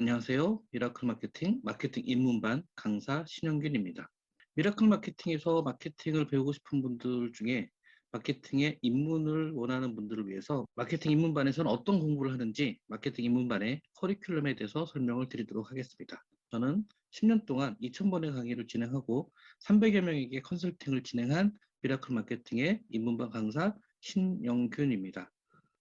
안녕하세요. 미라클 마케팅 마케팅 입문반 강사 신영균입니다. 미라클 마케팅에서 마케팅을 배우고 싶은 분들 중에 마케팅에 입문을 원하는 분들을 위해서 마케팅 입문반에서는 어떤 공부를 하는지 마케팅 입문반의 커리큘럼에 대해서 설명을 드리도록 하겠습니다. 저는 10년 동안 2,000번의 강의를 진행하고 300여 명에게 컨설팅을 진행한 미라클 마케팅의 입문반 강사 신영균입니다.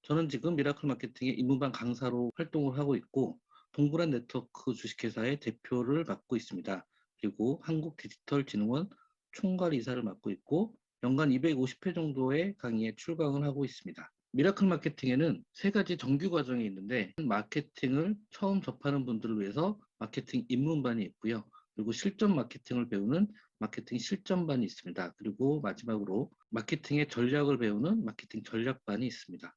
저는 지금 미라클 마케팅의 입문반 강사로 활동을 하고 있고 동그란 네트워크 주식회사의 대표를 맡고 있습니다. 그리고 한국디지털진흥원 총괄이사를 맡고 있고 연간 250회 정도의 강의에 출강을 하고 있습니다. 미라클 마케팅에는 세 가지 정규 과정이 있는데 마케팅을 처음 접하는 분들을 위해서 마케팅 입문반이 있고요. 그리고 실전 마케팅을 배우는 마케팅 실전반이 있습니다. 그리고 마지막으로 마케팅의 전략을 배우는 마케팅 전략반이 있습니다.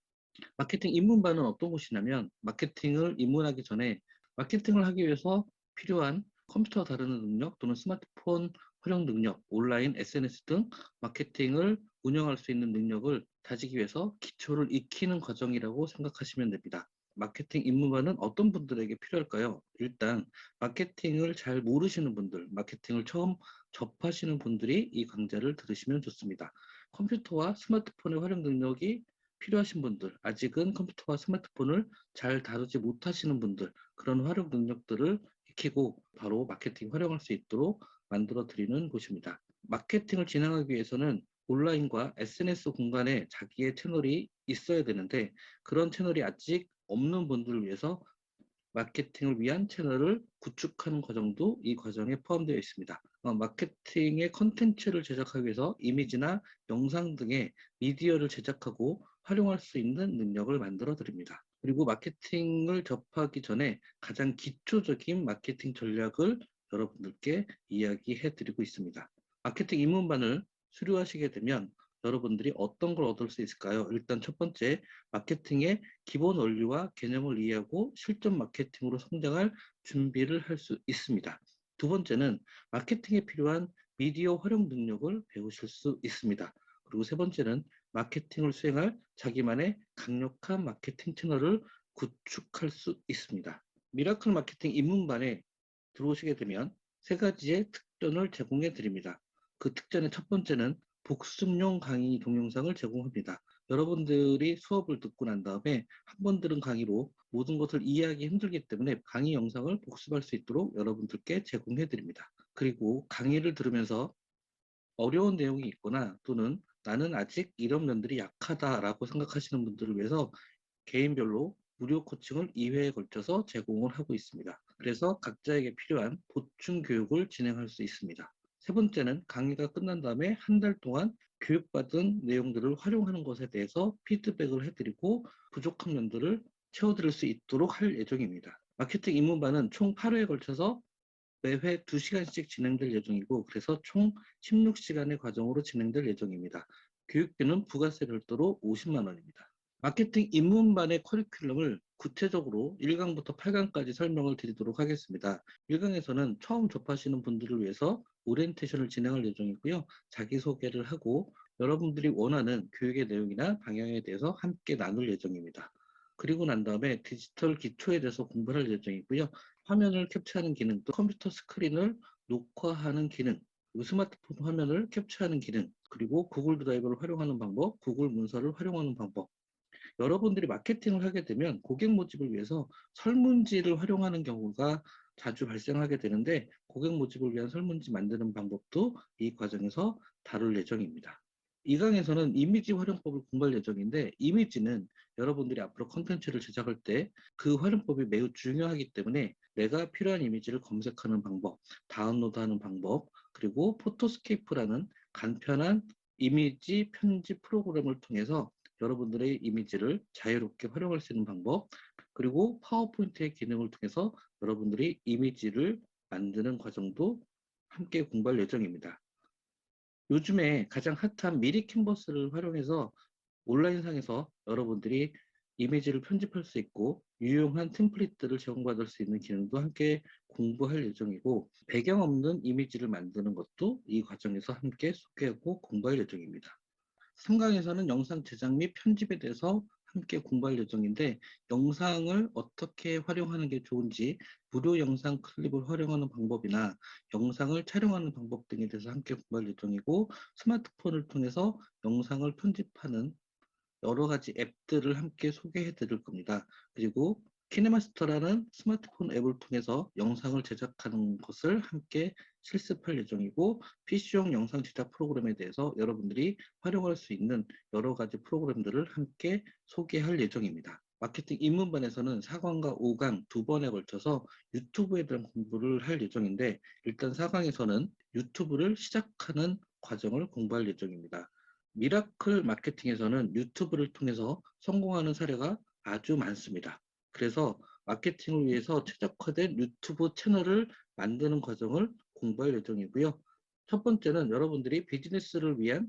마케팅 입문반은 어떤 곳이냐면 마케팅을 입문하기 전에 마케팅을 하기 위해서 필요한 컴퓨터 다루는 능력 또는 스마트폰 활용 능력, 온라인, SNS 등 마케팅을 운영할 수 있는 능력을 다지기 위해서 기초를 익히는 과정이라고 생각하시면 됩니다. 마케팅 입문반은 어떤 분들에게 필요할까요? 일단 마케팅을 잘 모르시는 분들, 마케팅을 처음 접하시는 분들이 이 강좌를 들으시면 좋습니다. 컴퓨터와 스마트폰의 활용 능력이 필요하신 분들, 아직은 컴퓨터와 스마트폰을 잘 다루지 못하시는 분들, 그런 활용 능력들을 익히고 바로 마케팅 활용할 수 있도록 만들어 드리는 곳입니다. 마케팅을 진행하기 위해서는 온라인과 SNS 공간에 자기의 채널이 있어야 되는데 그런 채널이 아직 없는 분들을 위해서 마케팅을 위한 채널을 구축하는 과정도 이 과정에 포함되어 있습니다. 어, 마케팅의 컨텐츠를 제작하기 위해서 이미지나 영상 등의 미디어를 제작하고 활용할 수 있는 능력을 만들어 드립니다. 그리고 마케팅을 접하기 전에 가장 기초적인 마케팅 전략을 여러분들께 이야기해 드리고 있습니다. 마케팅 입문반을 수료하시게 되면 여러분들이 어떤 걸 얻을 수 있을까요? 일단 첫 번째, 마케팅의 기본 원리와 개념을 이해하고 실전 마케팅으로 성장할 준비를 할 수 있습니다. 두 번째는 마케팅에 필요한 미디어 활용 능력을 배우실 수 있습니다. 그리고 세 번째는 마케팅을 수행할 자기만의 강력한 마케팅 채널을 구축할 수 있습니다. 미라클 마케팅 입문반에 들어오시게 되면 세 가지의 특전을 제공해 드립니다. 그 특전의 첫 번째는 복습용 강의 동영상을 제공합니다. 여러분들이 수업을 듣고 난 다음에 한 번 들은 강의로 모든 것을 이해하기 힘들기 때문에 강의 영상을 복습할 수 있도록 여러분들께 제공해 드립니다. 그리고 강의를 들으면서 어려운 내용이 있거나 또는 나는 아직 이런 면들이 약하다라고 생각하시는 분들을 위해서 개인별로 무료 코칭을 2회에 걸쳐서 제공을 하고 있습니다. 그래서 각자에게 필요한 보충 교육을 진행할 수 있습니다. 세 번째는 강의가 끝난 다음에 한 달 동안 교육받은 내용들을 활용하는 것에 대해서 피드백을 해드리고 부족한 면들을 채워드릴 수 있도록 할 예정입니다. 마케팅 입문반은 총 8회에 걸쳐서 매회 2시간씩 진행될 예정이고 그래서 총 16시간의 과정으로 진행될 예정입니다. 교육비는 부가세 별도로 50만 원입니다. 마케팅 입문반의 커리큘럼을 구체적으로 1강부터 8강까지 설명을 드리도록 하겠습니다. 1강에서는 처음 접하시는 분들을 위해서 오리엔테이션을 진행할 예정이고요. 자기소개를 하고 여러분들이 원하는 교육의 내용이나 방향에 대해서 함께 나눌 예정입니다. 그리고 난 다음에 디지털 기초에 대해서 공부할 예정이고요. 화면을 캡처하는 기능, 또 컴퓨터 스크린을 녹화하는 기능, 스마트폰 화면을 캡처하는 기능, 그리고 구글 드라이브를 활용하는 방법, 구글 문서를 활용하는 방법, 여러분들이 마케팅을 하게 되면 고객 모집을 위해서 설문지를 활용하는 경우가 자주 발생하게 되는데 고객 모집을 위한 설문지 만드는 방법도 이 과정에서 다룰 예정입니다. 이 강에서는 이미지 활용법을 공부할 예정인데 이미지는 여러분들이 앞으로 컨텐츠를 제작할 때 그 활용법이 매우 중요하기 때문에 내가 필요한 이미지를 검색하는 방법, 다운로드하는 방법, 그리고 포토스케이프라는 간편한 이미지 편집 프로그램을 통해서 여러분들의 이미지를 자유롭게 활용할 수 있는 방법, 그리고 파워포인트의 기능을 통해서 여러분들이 이미지를 만드는 과정도 함께 공부할 예정입니다. 요즘에 가장 핫한 미리 캔버스를 활용해서 온라인상에서 여러분들이 이미지를 편집할 수 있고 유용한 템플릿들을 제공받을 수 있는 기능도 함께 공부할 예정이고 배경 없는 이미지를 만드는 것도 이 과정에서 함께 소개하고 공부할 예정입니다. 3강에서는 영상 제작 및 편집에 대해서 함께 공부할 예정인데 영상을 어떻게 활용하는 게 좋은지 무료 영상 클립을 활용하는 방법이나 영상을 촬영하는 방법 등에 대해서 함께 공부할 예정이고 스마트폰을 통해서 영상을 편집하는 여러 가지 앱들을 함께 소개해 드릴 겁니다. 그리고 키네마스터라는 스마트폰 앱을 통해서 영상을 제작하는 것을 함께 실습할 예정이고 PC용 영상 제작 프로그램에 대해서 여러분들이 활용할 수 있는 여러 가지 프로그램들을 함께 소개할 예정입니다. 마케팅 입문반에서는 4강과 5강 두 번에 걸쳐서 유튜브에 대한 공부를 할 예정인데 일단 4강에서는 유튜브를 시작하는 과정을 공부할 예정입니다. 미라클 마케팅에서는 유튜브를 통해서 성공하는 사례가 아주 많습니다. 그래서 마케팅을 위해서 최적화된 유튜브 채널을 만드는 과정을 공부할 예정이고요. 첫 번째는 여러분들이 비즈니스를 위한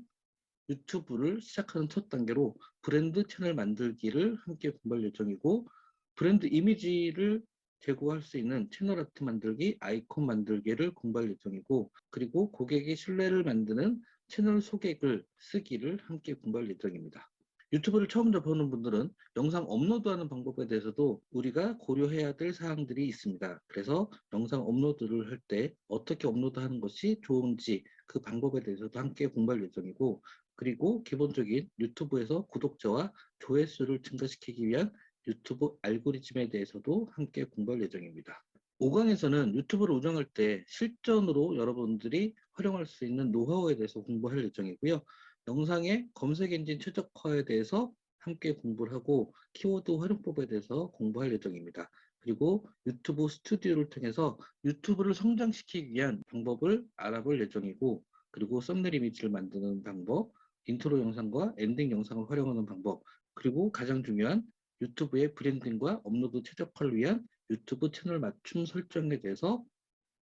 유튜브를 시작하는 첫 단계로 브랜드 채널 만들기를 함께 공부할 예정이고 브랜드 이미지를 제고할 수 있는 채널 아트 만들기, 아이콘 만들기를 공부할 예정이고 그리고 고객의 신뢰를 만드는 채널 소개글 쓰기를 함께 공부할 예정입니다. 유튜브를 처음 접하는 분들은 영상 업로드하는 방법에 대해서도 우리가 고려해야 될 사항들이 있습니다. 그래서 영상 업로드를 할 때 어떻게 업로드하는 것이 좋은지 그 방법에 대해서도 함께 공부할 예정이고 그리고 기본적인 유튜브에서 구독자와 조회수를 증가시키기 위한 유튜브 알고리즘에 대해서도 함께 공부할 예정입니다. 5강에서는 유튜브를 운영할 때 실전으로 여러분들이 활용할 수 있는 노하우에 대해서 공부할 예정이고요. 영상의 검색 엔진 최적화에 대해서 함께 공부를 하고 키워드 활용법에 대해서 공부할 예정입니다. 그리고 유튜브 스튜디오를 통해서 유튜브를 성장시키기 위한 방법을 알아볼 예정이고 그리고 썸네일 이미지를 만드는 방법, 인트로 영상과 엔딩 영상을 활용하는 방법, 그리고 가장 중요한 유튜브의 브랜딩과 업로드 최적화를 위한 유튜브 채널 맞춤 설정에 대해서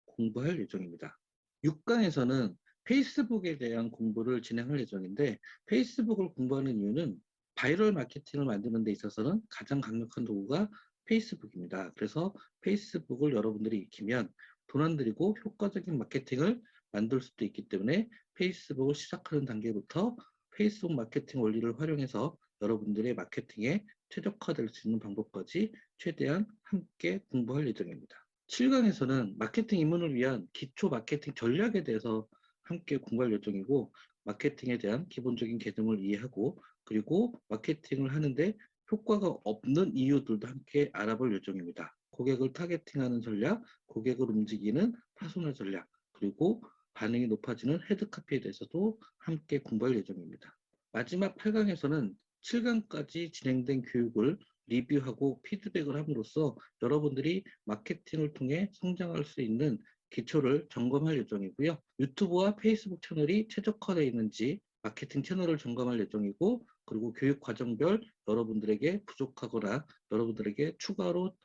공부할 예정입니다. 6강에서는 페이스북에 대한 공부를 진행할 예정인데 페이스북을 공부하는 이유는 바이럴 마케팅을 만드는 데 있어서는 가장 강력한 도구가 페이스북입니다. 그래서 페이스북을 여러분들이 익히면 돈 안 들이고 효과적인 마케팅을 만들 수도 있기 때문에 페이스북을 시작하는 단계부터 페이스북 마케팅 원리를 활용해서 여러분들의 마케팅에 최적화될 수 있는 방법까지 최대한 함께 공부할 예정입니다. 7강에서는 마케팅 입문을 위한 기초 마케팅 전략에 대해서 함께 공부할 예정이고 마케팅에 대한 기본적인 개념을 이해하고 그리고 마케팅을 하는데 효과가 없는 이유들도 함께 알아볼 예정입니다. 고객을 타겟팅하는 전략, 고객을 움직이는 파소나 전략, 그리고 반응이 높아지는 헤드카피에 대해서도 함께 공부할 예정입니다. 마지막 8강에서는 7강까지 진행된 교육을 리뷰하고 피드백을 함으로써 여러분들이 마케팅을 통해 성장할 수 있는 기초를 점검할 예정이고요. 유튜브와 페이스북 채널이 최적화되어 있는지 마케팅 채널을 점검할 예정이고 그리고 교육 과정별 여러분들에게 부족하거나 여러분들에게 추가로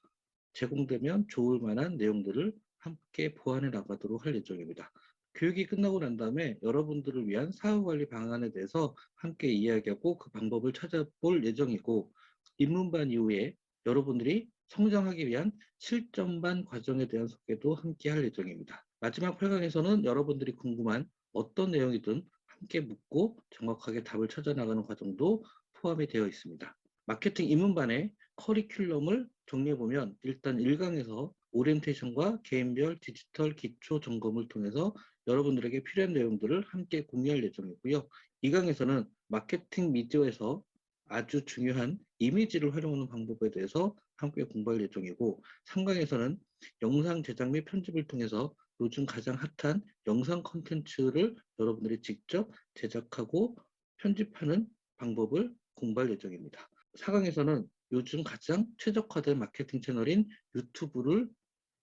제공되면 좋을 만한 내용들을 함께 보완해 나가도록 할 예정입니다. 교육이 끝나고 난 다음에 여러분들을 위한 사후관리 방안에 대해서 함께 이야기하고 그 방법을 찾아볼 예정이고 입문반 이후에 여러분들이 성장하기 위한 실전반 과정에 대한 소개도 함께 할 예정입니다. 마지막 8강에서는 여러분들이 궁금한 어떤 내용이든 함께 묻고 정확하게 답을 찾아나가는 과정도 포함이 되어 있습니다. 마케팅 입문반의 커리큘럼을 정리해보면 일단 1강에서 오리엔테이션과 개인별 디지털 기초 점검을 통해서 여러분들에게 필요한 내용들을 함께 공유할 예정이고요. 2강에서는 마케팅 미디어에서 아주 중요한 이미지를 활용하는 방법에 대해서 함께 공부할 예정이고 3강에서는 영상 제작 및 편집을 통해서 요즘 가장 핫한 영상 컨텐츠를 여러분들이 직접 제작하고 편집하는 방법을 공부할 예정입니다. 4강에서는 요즘 가장 최적화된 마케팅 채널인 유튜브를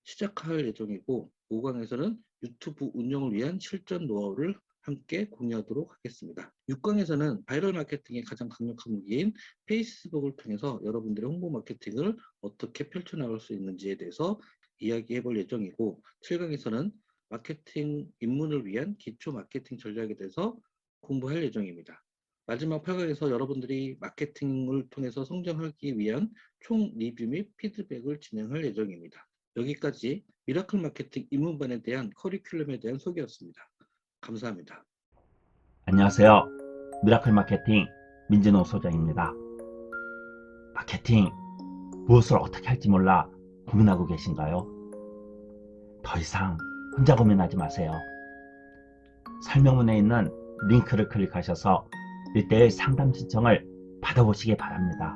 시작할 예정이고 5강에서는 유튜브 운영을 위한 실전 노하우를 함께 공유하도록 하겠습니다. 6강에서는 바이럴 마케팅의 가장 강력한 무기인 페이스북을 통해서 여러분들의 홍보 마케팅을 어떻게 펼쳐나갈 수 있는지에 대해서 이야기해 볼 예정이고 7강에서는 마케팅 입문을 위한 기초 마케팅 전략에 대해서 공부할 예정입니다. 마지막 8강에서 여러분들이 마케팅을 통해서 성장하기 위한 총 리뷰 및 피드백을 진행할 예정입니다. 여기까지 미라클 마케팅 입문반에 대한 커리큘럼에 대한 소개였습니다. 감사합니다. 안녕하세요. 미라클 마케팅 민진호 소장입니다. 마케팅 무엇을 어떻게 할지 몰라 고민하고 계신가요? 더 이상 혼자 고민하지 마세요. 설명문에 있는 링크를 클릭하셔서 1대1 상담 신청을 받아보시기 바랍니다.